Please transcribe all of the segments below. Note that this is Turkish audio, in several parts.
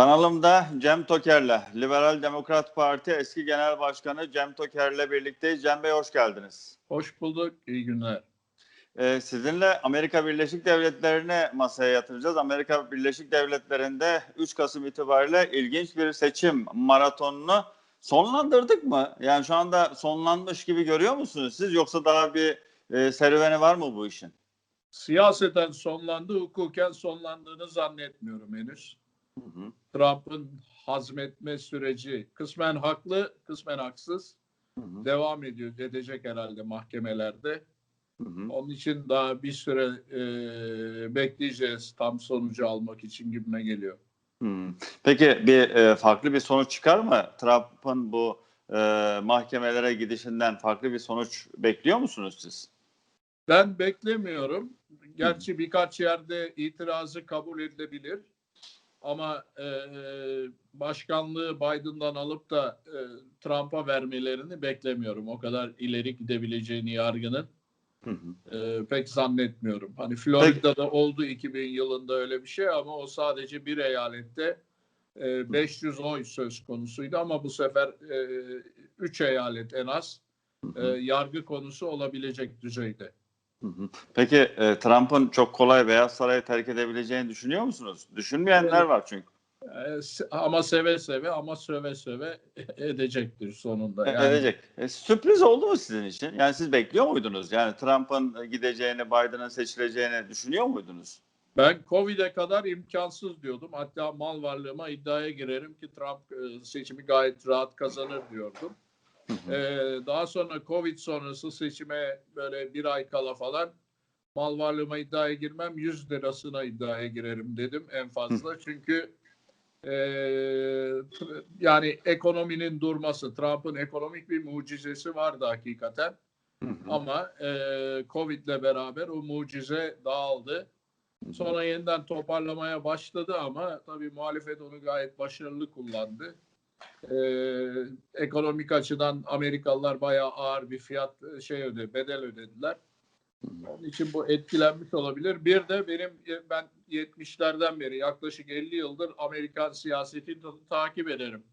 Kanalımda Cem Toker'le, Liberal Demokrat Parti eski genel başkanı Cem Toker'le birlikteyiz. Cem Bey hoş geldiniz. Hoş bulduk. İyi günler. Ee, sizinle Amerika Birleşik Devletleri'ni masaya yatıracağız. Amerika Birleşik Devletleri'nde 3 Kasım itibariyle ilginç bir seçim maratonunu sonlandırdık mı? Yani şu anda sonlanmış gibi görüyor musunuz siz yoksa daha bir e, serüveni var mı bu işin? Siyaseten sonlandı, hukuken sonlandığını zannetmiyorum henüz. Trump'ın hazmetme süreci kısmen haklı, kısmen haksız. hı hı, Devam ediyor, edecek herhalde mahkemelerde. hı hı. Onun için daha bir süre e, bekleyeceğiz tam sonucu almak için gibime geliyor. Hmm. Peki bir e, farklı bir sonuç çıkar mı? Trump'ın bu e, mahkemelere gidişinden farklı bir sonuç bekliyor musunuz siz? Ben beklemiyorum. Gerçi birkaç yerde itirazı kabul edilebilir. Ama e, başkanlığı Biden'dan alıp da e, Trump'a vermelerini beklemiyorum. O kadar ileri gidebileceğini yargının Hı hı. e, pek zannetmiyorum. Hani Florida'da oldu 2000 yılında öyle bir şey ama o sadece bir eyalette e, 500 oy söz konusuydu ama bu sefer 3 eyalet en az e, yargı konusu olabilecek düzeyde. Peki e, Trump'ın çok kolay Beyaz Saray'ı terk edebileceğini düşünüyor musunuz? Düşünmeyenler var çünkü. E, ama seve seve ama söve söve edecektir sonunda. Yani Edecek. E, sürpriz oldu mu sizin için? Yani siz bekliyor muydunuz? Yani Trump'ın gideceğini, Biden'ın seçileceğini düşünüyor muydunuz? Ben Covid'e kadar imkansız diyordum. Hatta mal varlığıma iddiaya girerim ki Trump e, seçimi gayet rahat kazanır diyordum. Hı hı. Ee, daha sonra Covid sonrası seçime böyle bir ay kala falan mal varlığıma iddiaya girmem 100 lirasına iddiaya girerim dedim en fazla. Çünkü e, yani ekonominin durması, Trump'ın ekonomik bir mucizesi vardı hakikaten. Hı hı. Ama e, Covid'le beraber o mucize dağıldı. Sonra yeniden toparlamaya başladı ama tabii muhalefet onu gayet başarılı kullandı. Ee, ekonomik açıdan Amerikalılar bayağı ağır bir fiyat e, şey öde, bedel ödediler. Onun için bu etkilenmiş olabilir. Bir de benim e, ben 70'lerden beri yaklaşık 50 yıldır Amerikan siyasetini ta- takip ederim.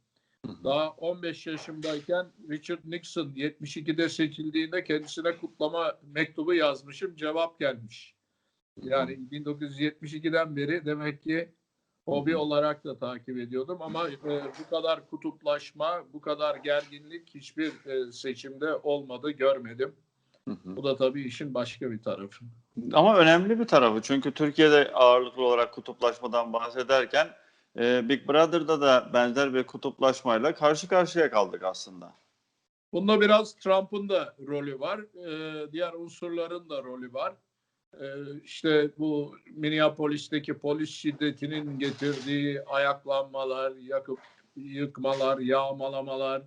Daha 15 yaşımdayken Richard Nixon 72'de seçildiğinde kendisine kutlama mektubu yazmışım. Cevap gelmiş. Yani 1972'den beri demek ki hobi olarak da takip ediyordum ama e, bu kadar kutuplaşma, bu kadar gerginlik hiçbir e, seçimde olmadı, görmedim. Hı hı. Bu da tabii işin başka bir tarafı. Ama önemli bir tarafı çünkü Türkiye'de ağırlıklı olarak kutuplaşmadan bahsederken e, Big Brother'da da benzer bir kutuplaşmayla karşı karşıya kaldık aslında. Bunda biraz Trump'ın da rolü var, e, diğer unsurların da rolü var. E, işte bu Minneapolis'teki polis şiddetinin getirdiği ayaklanmalar, yakıp yıkmalar, yağmalamalar,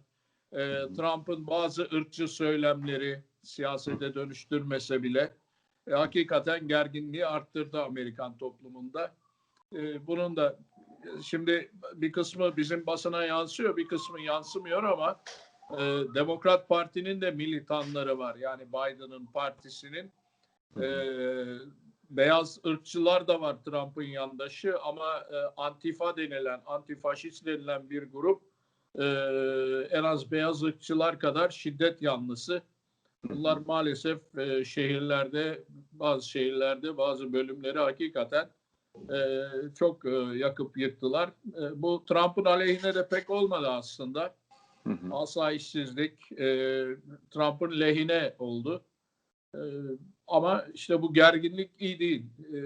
e, Trump'ın bazı ırkçı söylemleri siyasete dönüştürmese bile e, hakikaten gerginliği arttırdı Amerikan toplumunda. E, bunun da e, şimdi bir kısmı bizim basına yansıyor, bir kısmı yansımıyor ama e, Demokrat Parti'nin de militanları var. Yani Biden'ın partisinin e, beyaz ırkçılar da var Trump'ın yandaşı ama e, Antifa denilen, antifaşist denilen bir grup e, en az beyaz ırkçılar kadar şiddet yanlısı. Bunlar maalesef e, şehirlerde, bazı şehirlerde bazı bölümleri hakikaten e, çok e, yakıp yıktılar. E, bu Trump'ın aleyhine de pek olmadı aslında. Hı hı. Asayişsizlik e, Trump'ın lehine oldu. E, ama işte bu gerginlik iyi değil. E,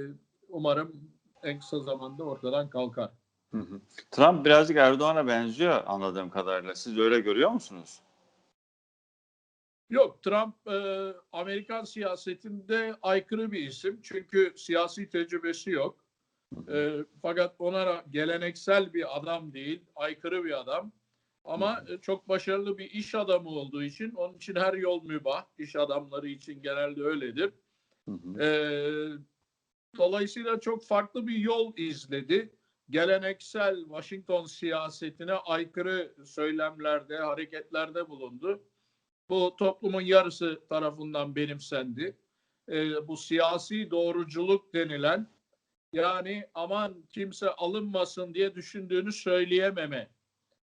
umarım en kısa zamanda ortadan kalkar. Hı hı. Trump birazcık Erdoğan'a benziyor anladığım kadarıyla. Siz öyle görüyor musunuz? Yok Trump e, Amerikan siyasetinde aykırı bir isim. Çünkü siyasi tecrübesi yok. E, fakat ona geleneksel bir adam değil, aykırı bir adam. Ama e, çok başarılı bir iş adamı olduğu için onun için her yol mübah. İş adamları için genelde öyledir. Hı hı. E, dolayısıyla çok farklı bir yol izledi. Geleneksel Washington siyasetine aykırı söylemlerde, hareketlerde bulundu. Bu toplumun yarısı tarafından benimsendi. E, bu siyasi doğruculuk denilen yani aman kimse alınmasın diye düşündüğünü söyleyememe.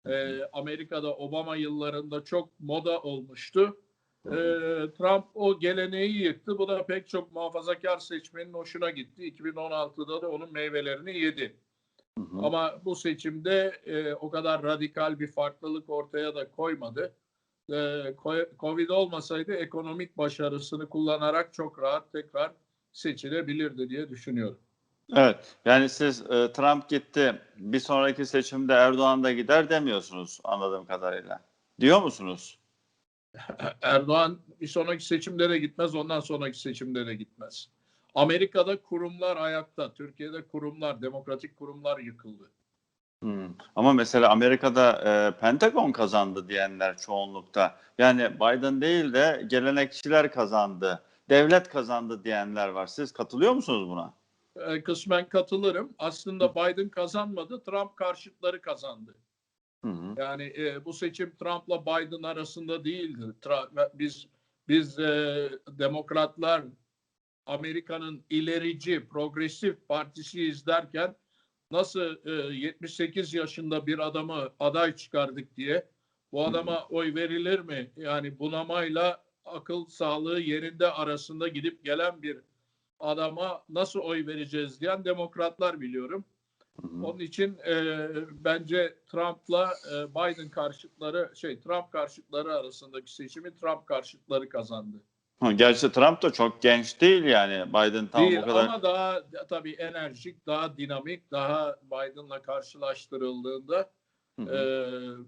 Ee, Amerika'da Obama yıllarında çok moda olmuştu. Ee, Trump o geleneği yıktı. Bu da pek çok muhafazakar seçmenin hoşuna gitti. 2016'da da onun meyvelerini yedi. Hı hı. Ama bu seçimde e, o kadar radikal bir farklılık ortaya da koymadı. E, Covid olmasaydı ekonomik başarısını kullanarak çok rahat tekrar seçilebilirdi diye düşünüyorum. Evet. Yani siz e, Trump gitti. Bir sonraki seçimde Erdoğan da gider demiyorsunuz anladığım kadarıyla. Diyor musunuz? Erdoğan bir sonraki seçimde de gitmez, ondan sonraki seçimde de gitmez. Amerika'da kurumlar ayakta, Türkiye'de kurumlar, demokratik kurumlar yıkıldı. Hmm. Ama mesela Amerika'da e, Pentagon kazandı diyenler çoğunlukta. Yani Biden değil de gelenekçiler kazandı. Devlet kazandı diyenler var. Siz katılıyor musunuz buna? E, kısmen katılırım. Aslında Biden kazanmadı, Trump karşıtları kazandı. Hı hı. Yani e, bu seçim Trump'la Biden arasında değildi. Tra- biz biz e, demokratlar Amerika'nın ilerici, progresif partisi izlerken nasıl e, 78 yaşında bir adamı aday çıkardık diye bu adama oy verilir mi? Yani bunamayla akıl sağlığı yerinde arasında gidip gelen bir adama nasıl oy vereceğiz diyen demokratlar biliyorum. Onun için e, bence Trump'la e, Biden karşıtları şey Trump karşıtları arasındaki seçimi Trump karşıtları kazandı. Gerçi Trump da çok genç değil yani. Biden tam Değil o kadar. ama daha tabii enerjik, daha dinamik, daha Biden'la karşılaştırıldığında Hı hı. e,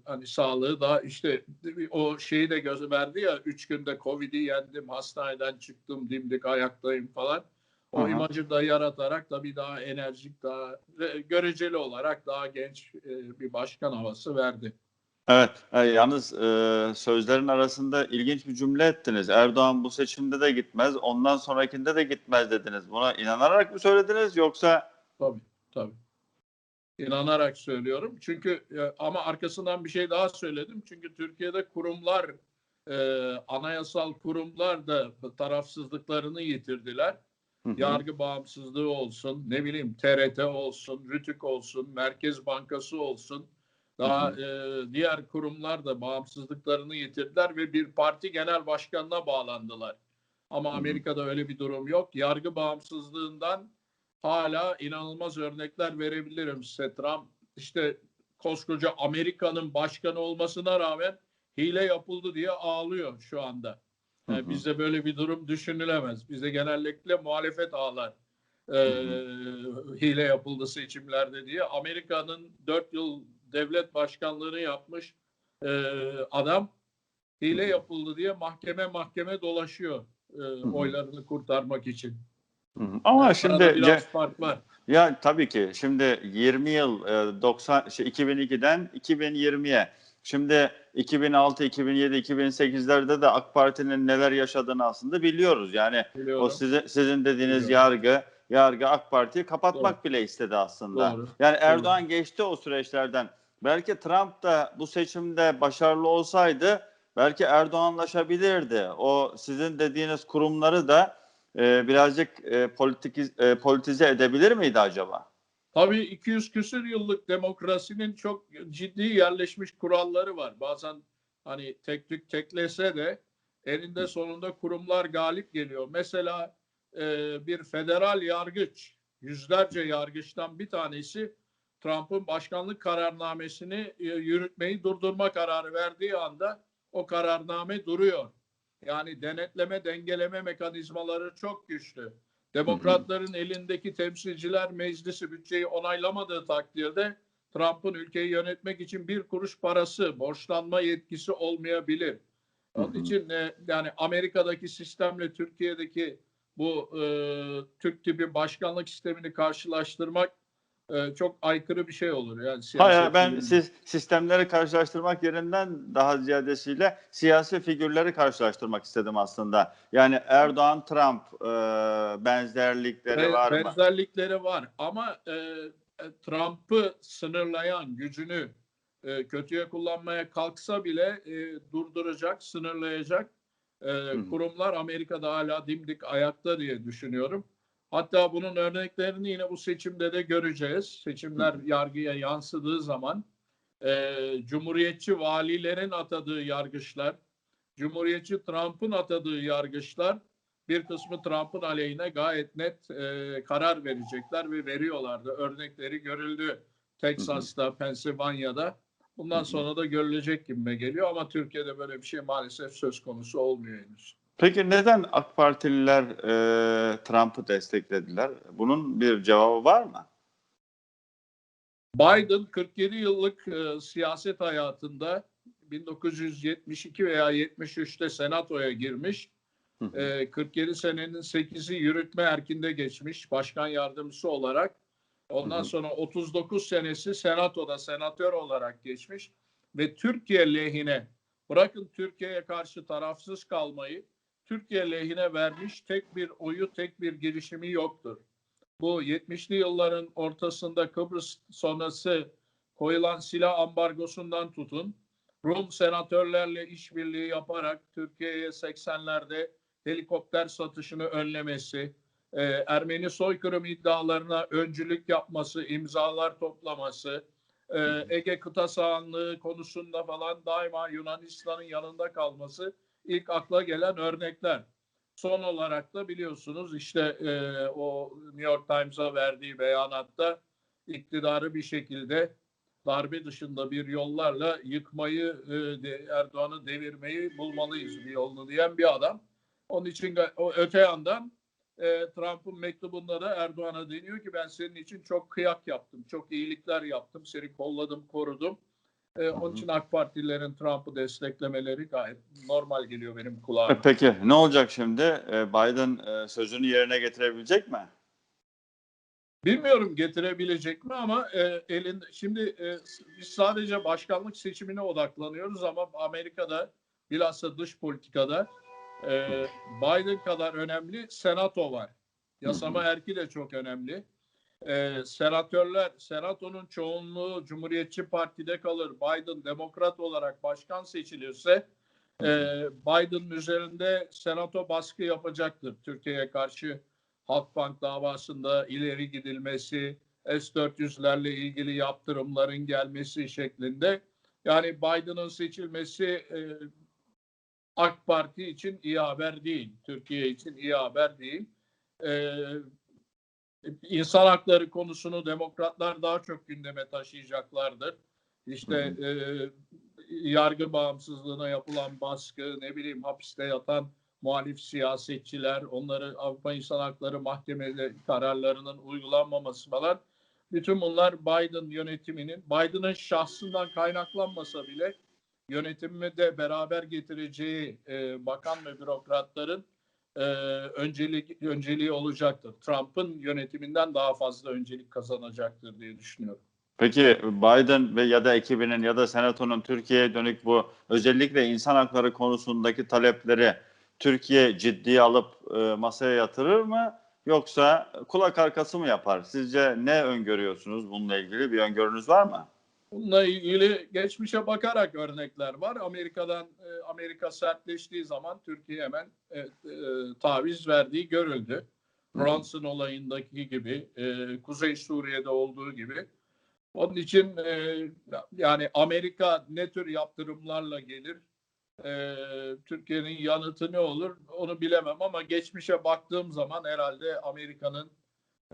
hani sağlığı daha işte o şeyi de göz verdi ya üç günde Covid'i yendim, hastaneden çıktım, dimdik ayaktayım falan. O Aha. imajı da yaratarak tabii daha enerjik, daha göreceli olarak daha genç e, bir başkan havası verdi. Evet, e, yalnız e, sözlerin arasında ilginç bir cümle ettiniz. Erdoğan bu seçimde de gitmez, ondan sonrakinde de gitmez dediniz. Buna inanarak mı söylediniz yoksa? Tabii, tabii. İnanarak söylüyorum. Çünkü e, ama arkasından bir şey daha söyledim. Çünkü Türkiye'de kurumlar, e, anayasal kurumlar da tarafsızlıklarını yitirdiler. Hı hı. Yargı bağımsızlığı olsun, ne bileyim TRT olsun, RTÜK olsun, Merkez Bankası olsun. Daha Hı e, diğer kurumlar da bağımsızlıklarını yitirdiler ve bir parti genel başkanına bağlandılar. Ama hı. Amerika'da öyle bir durum yok. Yargı bağımsızlığından hala inanılmaz örnekler verebilirim size. Trump işte koskoca Amerika'nın başkanı olmasına rağmen hile yapıldı diye ağlıyor şu anda. Hı Yani hı. bizde böyle bir durum düşünülemez. Bizde genellikle muhalefet ağlar. Ee, hile yapıldı seçimlerde diye. Amerika'nın dört yıl devlet başkanlığını yapmış e, adam hile Hı hı. yapıldı diye mahkeme mahkeme dolaşıyor e, oylarını kurtarmak için. Hı hı. Ama Arada şimdi biraz fark var. ya tabii ki şimdi 20 yıl e, 90 şey, 2002'den 2020'ye şimdi 2006, 2007, 2008'lerde de AK Parti'nin neler yaşadığını aslında biliyoruz. Yani Biliyorum. o sizin, sizin dediğiniz Biliyorum. yargı yargı AK Parti'yi kapatmak bile istedi aslında. Doğru. Yani Erdoğan geçti o süreçlerden. Belki Trump da bu seçimde başarılı olsaydı belki Erdoğanlaşabilirdi. O sizin dediğiniz kurumları da e, birazcık e, politik, e, politize edebilir miydi acaba? Tabii 200 küsür yıllık demokrasinin çok ciddi yerleşmiş kuralları var. Bazen hani tek tük teklese de eninde sonunda kurumlar galip geliyor. Mesela e, bir federal yargıç, yüzlerce yargıçtan bir tanesi Trump'ın başkanlık kararnamesini e, yürütmeyi durdurma kararı verdiği anda o kararname duruyor. Yani denetleme, dengeleme mekanizmaları çok güçlü. Demokratların elindeki temsilciler meclisi bütçeyi onaylamadığı takdirde Trump'ın ülkeyi yönetmek için bir kuruş parası, borçlanma yetkisi olmayabilir. Onun için e, yani Amerika'daki sistemle Türkiye'deki bu e, Türk tipi başkanlık sistemini karşılaştırmak e, çok aykırı bir şey olur. Yani Hayır ben siz sistemleri karşılaştırmak yerinden daha ziyadesiyle siyasi figürleri karşılaştırmak istedim aslında. Yani Erdoğan Trump e, benzerlikleri Be- var mı? Benzerlikleri var ama e, e, Trump'ı sınırlayan gücünü e, kötüye kullanmaya kalksa bile e, durduracak, sınırlayacak e, kurumlar Amerika'da hala dimdik ayakta diye düşünüyorum. Hatta bunun örneklerini yine bu seçimde de göreceğiz. Seçimler yargıya yansıdığı zaman e, Cumhuriyetçi valilerin atadığı yargıçlar, Cumhuriyetçi Trump'ın atadığı yargıçlar bir kısmı Trump'ın aleyhine gayet net e, karar verecekler ve veriyorlardı. Örnekleri görüldü Texas'ta, Pensilvanya'da. Bundan sonra da görülecek gibime geliyor ama Türkiye'de böyle bir şey maalesef söz konusu olmuyor henüz. Peki neden AK Partililer e, Trump'ı desteklediler? Bunun bir cevabı var mı? Biden 47 yıllık e, siyaset hayatında 1972 veya 73'te senatoya girmiş. E, 47 senenin 8'i yürütme erkinde geçmiş başkan yardımcısı olarak. Ondan Hı hı. sonra 39 senesi senatoda senatör olarak geçmiş ve Türkiye lehine bırakın Türkiye'ye karşı tarafsız kalmayı Türkiye lehine vermiş tek bir oyu tek bir girişimi yoktur. Bu 70'li yılların ortasında Kıbrıs sonrası koyulan silah ambargosundan tutun Rum senatörlerle işbirliği yaparak Türkiye'ye 80'lerde helikopter satışını önlemesi, e, Ermeni soykırım iddialarına öncülük yapması, imzalar toplaması, e, Ege kıta sahanlığı konusunda falan daima Yunanistan'ın yanında kalması ilk akla gelen örnekler. Son olarak da biliyorsunuz işte e, o New York Times'a verdiği beyanatta iktidarı bir şekilde darbe dışında bir yollarla yıkmayı, e, Erdoğan'ı devirmeyi bulmalıyız bir yolunu diyen bir adam. Onun için o öte yandan e, Trump'ın mektubunda da Erdoğan'a deniyor ki ben senin için çok kıyak yaptım, çok iyilikler yaptım, seni kolladım, korudum. E, onun için AK Partililerin Trump'ı desteklemeleri gayet normal geliyor benim E, kulağıma. Peki ne olacak şimdi? E, Biden e, sözünü yerine getirebilecek mi? Bilmiyorum getirebilecek mi ama e, elinde şimdi e, biz sadece başkanlık seçimine odaklanıyoruz ama Amerika'da bilhassa dış politikada e, Biden kadar önemli senato var. Yasama erki de çok önemli. E, senatörler, senatonun çoğunluğu Cumhuriyetçi Parti'de kalır. Biden demokrat olarak başkan seçilirse e, Biden'ın üzerinde senato baskı yapacaktır Türkiye'ye karşı Halkbank davasında ileri gidilmesi, S-400'lerle ilgili yaptırımların gelmesi şeklinde. Yani Biden'ın seçilmesi e, AK Parti için iyi haber değil, Türkiye için iyi haber değil. E, insan hakları konusunu demokratlar daha çok gündeme taşıyacaklardır. İşte e, yargı bağımsızlığına yapılan baskı, ne bileyim hapiste yatan muhalif siyasetçiler, onları Avrupa İnsan Hakları Mahkemesi kararlarının uygulanmaması falan. Bütün bunlar Biden yönetiminin, Biden'ın şahsından kaynaklanmasa bile yönetimi de beraber getireceği e, bakan ve bürokratların e, öncelik önceliği olacaktır. Trump'ın yönetiminden daha fazla öncelik kazanacaktır diye düşünüyorum. Peki Biden ve ya da ekibinin ya da senatonun Türkiye'ye dönük bu özellikle insan hakları konusundaki talepleri Türkiye ciddiye alıp e, masaya yatırır mı yoksa kulak arkası mı yapar? Sizce ne öngörüyorsunuz bununla ilgili bir öngörünüz var mı? Bununla ilgili geçmişe bakarak örnekler var. Amerika'dan e, Amerika sertleştiği zaman Türkiye hemen e, e, taviz verdiği görüldü. Bronson olayındaki gibi, e, Kuzey Suriye'de olduğu gibi. Onun için e, yani Amerika ne tür yaptırımlarla gelir, e, Türkiye'nin yanıtı ne olur onu bilemem ama geçmişe baktığım zaman herhalde Amerika'nın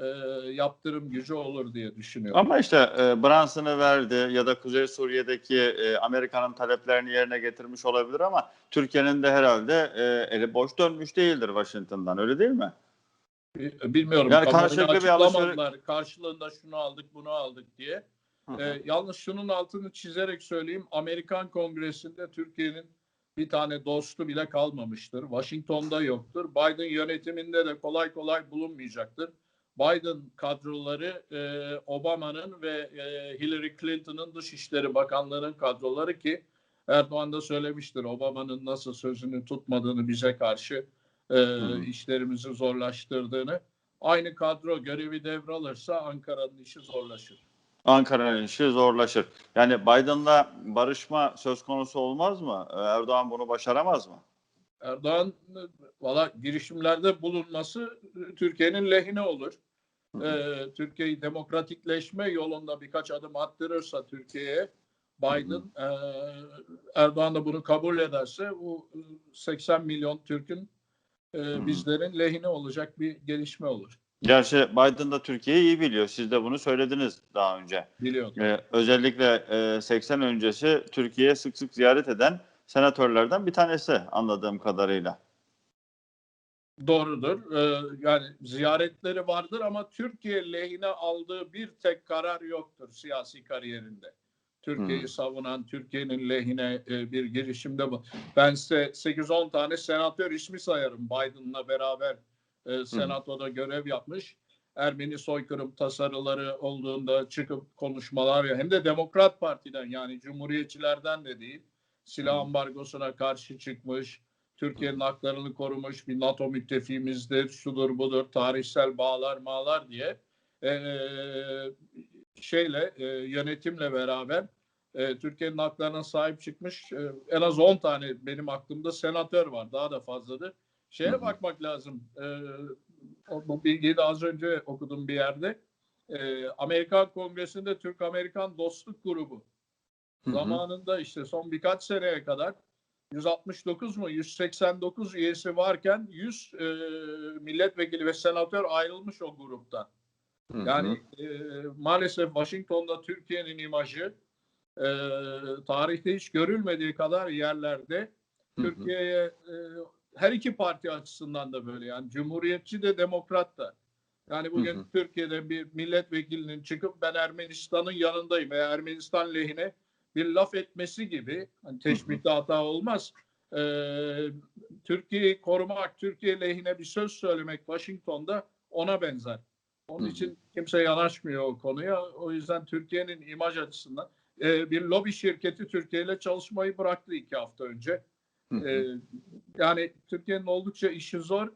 e, yaptırım gücü olur diye düşünüyorum. Ama işte e, Brunson'ı verdi ya da Kuzey Suriye'deki e, Amerika'nın taleplerini yerine getirmiş olabilir ama Türkiye'nin de herhalde e, eli boş dönmüş değildir Washington'dan öyle değil mi? Bilmiyorum. Yani karşılıklı bir açıklamadılar. Karşılığında şunu aldık, bunu aldık diye. Hı hı. Ee, yalnız şunun altını çizerek söyleyeyim. Amerikan Kongresi'nde Türkiye'nin bir tane dostu bile kalmamıştır. Washington'da yoktur. Biden yönetiminde de kolay kolay bulunmayacaktır. Biden kadroları e, Obama'nın ve e, Hillary Clinton'ın Dışişleri Bakanlığı'nın kadroları ki Erdoğan da söylemiştir. Obama'nın nasıl sözünü tutmadığını bize karşı e, işlerimizi zorlaştırdığını. Aynı kadro görevi devralırsa Ankara'nın işi zorlaşır. Ankara'nın işi zorlaşır. Yani Biden'la barışma söz konusu olmaz mı? E, Erdoğan bunu başaramaz mı? Erdoğan valla girişimlerde bulunması e, Türkiye'nin lehine olur. Ee, Türkiye'yi demokratikleşme yolunda birkaç adım attırırsa Türkiye'ye Biden e, Erdoğan da bunu kabul ederse bu e, 80 milyon Türk'ün e, bizlerin lehine olacak bir gelişme olur. Gerçi Biden da Türkiye'yi iyi biliyor. Siz de bunu söylediniz daha önce. Biliyorum. Ee, özellikle e, 80 öncesi Türkiye'ye sık sık ziyaret eden senatörlerden bir tanesi anladığım kadarıyla. Doğrudur. Ee, yani ziyaretleri vardır ama Türkiye lehine aldığı bir tek karar yoktur siyasi kariyerinde. Türkiye'yi Hmm. savunan, Türkiye'nin lehine e, bir girişimde bu. Ben size 8-10 tane senatör ismi sayarım. Biden'la beraber e, senatoda görev yapmış. Ermeni soykırım tasarıları olduğunda çıkıp konuşmalar hem de Demokrat Parti'den yani Cumhuriyetçilerden de değil silah Hı. ambargosuna karşı çıkmış. Türkiye'nin haklarını korumuş bir NATO müttefiğimizdir, şudur budur, tarihsel bağlar mağlar diye eee, şeyle eee, yönetimle beraber eee, Türkiye'nin haklarına sahip çıkmış eee, en az 10 tane benim aklımda senatör var. Daha da fazladır. Şeye bakmak lazım. O- bu bilgiyi de az önce okudum bir yerde. Eee, Amerikan Kongresi'nde Türk-Amerikan Dostluk Grubu zamanında işte son birkaç seneye kadar 169 mu 189 üyesi varken 100 e, milletvekili ve senatör ayrılmış o gruptan. Hı hı. Yani e, maalesef Washington'da Türkiye'nin imajı e, tarihte hiç görülmediği kadar yerlerde. Türkiye'ye e, her iki parti açısından da böyle yani Cumhuriyetçi de Demokrat da. Yani bugün Hı hı. Türkiye'de bir milletvekilinin çıkıp ben Ermenistan'ın yanındayım veya Ermenistan lehine bir laf etmesi gibi hani teşbihte hata olmaz. Ee, Türkiye'yi korumak, Türkiye lehine bir söz söylemek Washington'da ona benzer. Onun için kimse yanaşmıyor o konuya. O yüzden Türkiye'nin imaj açısından e, bir lobi şirketi Türkiye ile çalışmayı bıraktı iki hafta önce. Hı hı. Ee, yani Türkiye'nin oldukça işi zor. Ee,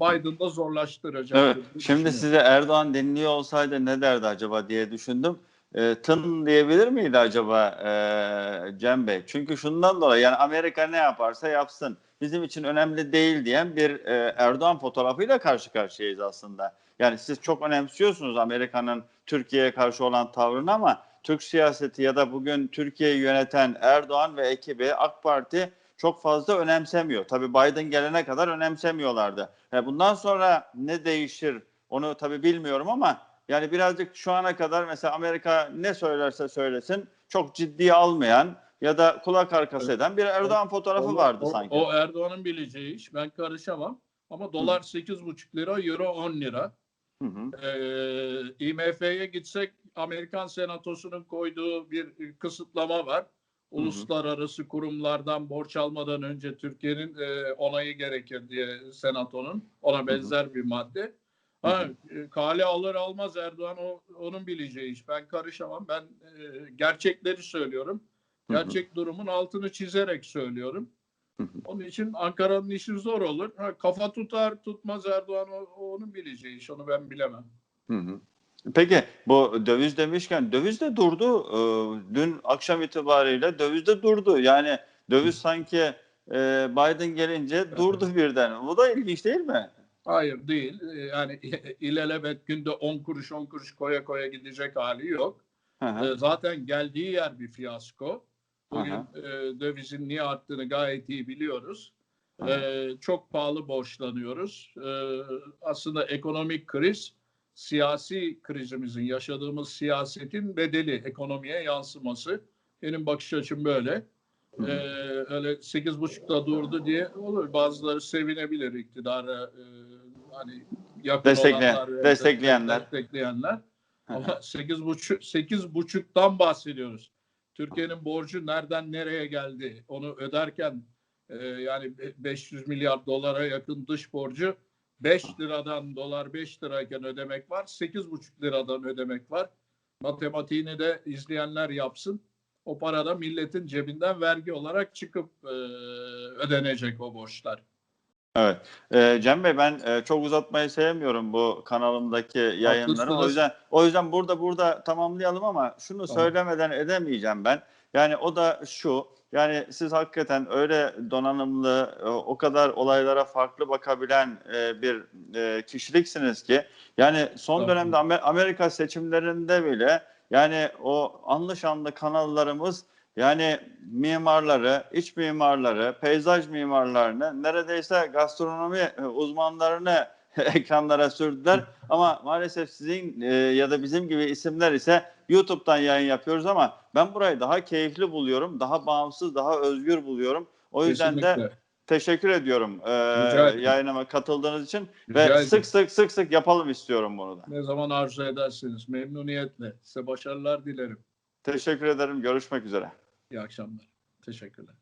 Biden da zorlaştıracak. Evet. Şimdi size Erdoğan dinliyor olsaydı ne derdi acaba diye düşündüm. E, tın diyebilir miydi acaba e, Cem Bey? Çünkü şundan dolayı yani Amerika ne yaparsa yapsın. Bizim için önemli değil diyen bir e, Erdoğan fotoğrafıyla karşı karşıyayız aslında. Yani siz çok önemsiyorsunuz Amerika'nın Türkiye'ye karşı olan tavrını ama Türk siyaseti ya da bugün Türkiye'yi yöneten Erdoğan ve ekibi AK Parti çok fazla önemsemiyor. Tabii Biden gelene kadar önemsemiyorlardı. E, bundan sonra ne değişir onu tabii bilmiyorum ama yani birazcık şu ana kadar mesela Amerika ne söylerse söylesin çok ciddiye almayan ya da kulak arkası eden bir Erdoğan fotoğrafı O- vardı o, sanki. O Erdoğan'ın bileceği iş. Ben karışamam. Ama dolar 8,5 lira, euro 10 lira. Hı hı. Ee, IMF'ye gitsek Amerikan Senatosu'nun koyduğu bir kısıtlama var. Uluslararası kurumlardan borç almadan önce Türkiye'nin e, onayı gerekir diye Senato'nun ona benzer bir madde. Ha, e, kale alır almaz Erdoğan o, onun bileceği iş. Ben karışamam. Ben e, gerçekleri söylüyorum. Hı hı. Gerçek durumun altını çizerek söylüyorum. Hı hı. Onun için Ankara'nın işi zor olur. Ha, kafa tutar tutmaz Erdoğan o, o onun bileceği iş. Onu ben bilemem. Hı hı. Peki bu döviz demişken döviz de durdu. Ee, dün akşam itibariyle döviz de durdu. Yani döviz sanki e, Biden gelince durdu birden. Bu da ilginç değil mi? Hayır değil. Ee, Yani ilelebet günde 10 kuruş 10 kuruş koya koya gidecek hali yok. Hı. Ee, Zaten geldiği yer bir fiyasko. Bugün Aha. e, dövizin niye arttığını gayet iyi biliyoruz. Aha. Ee, çok pahalı borçlanıyoruz. Aslında ekonomik kriz siyasi krizimizin yaşadığımız siyasetin bedeli ekonomiye yansıması. Benim bakış açım böyle. Ee, öyle sekiz buçukta durdu diye olur. Bazıları sevinebilir iktidara e, hani yakın Destekleyen- olanlar destekleyenler. destekleyenler. Ama sekiz buçuk sekiz buçuktan bahsediyoruz. Türkiye'nin borcu nereden nereye geldi? Onu öderken e, yani be- 500 milyar dolara yakın dış borcu 5 liradan dolar 5 lirayken ödemek var. 8,5 liradan ödemek var. Matematiğini de izleyenler yapsın. O para da milletin cebinden vergi olarak çıkıp e, ödenecek o borçlar. Evet. Ee, Cem Bey ben e, çok uzatmayı sevmiyorum bu kanalımdaki yayınları. O yüzden o yüzden burada burada tamamlayalım ama şunu Tamam. söylemeden edemeyeceğim ben. Yani o da şu. Yani siz hakikaten öyle donanımlı, e, o kadar olaylara farklı bakabilen e, bir e, kişiliksiniz ki yani son dönemde Amer- Amerika seçimlerinde bile yani o anlı şanlı kanallarımız yani mimarları, iç mimarları, peyzaj mimarlarını neredeyse gastronomi e, uzmanlarını ekranlara sürdüler. Ama maalesef sizin e, ya da bizim gibi isimler ise YouTube'dan yayın yapıyoruz ama ben burayı daha keyifli buluyorum, daha bağımsız, daha özgür buluyorum. O yüzden de Kesinlikle. Teşekkür ediyorum e, yayınıma katıldığınız için Rica ve ederim. sık sık sık sık yapalım istiyorum bunu da. Ne zaman arzu edersiniz. Memnuniyetle. Size başarılar dilerim. Teşekkür ederim. Görüşmek üzere. İyi akşamlar. Teşekkürler.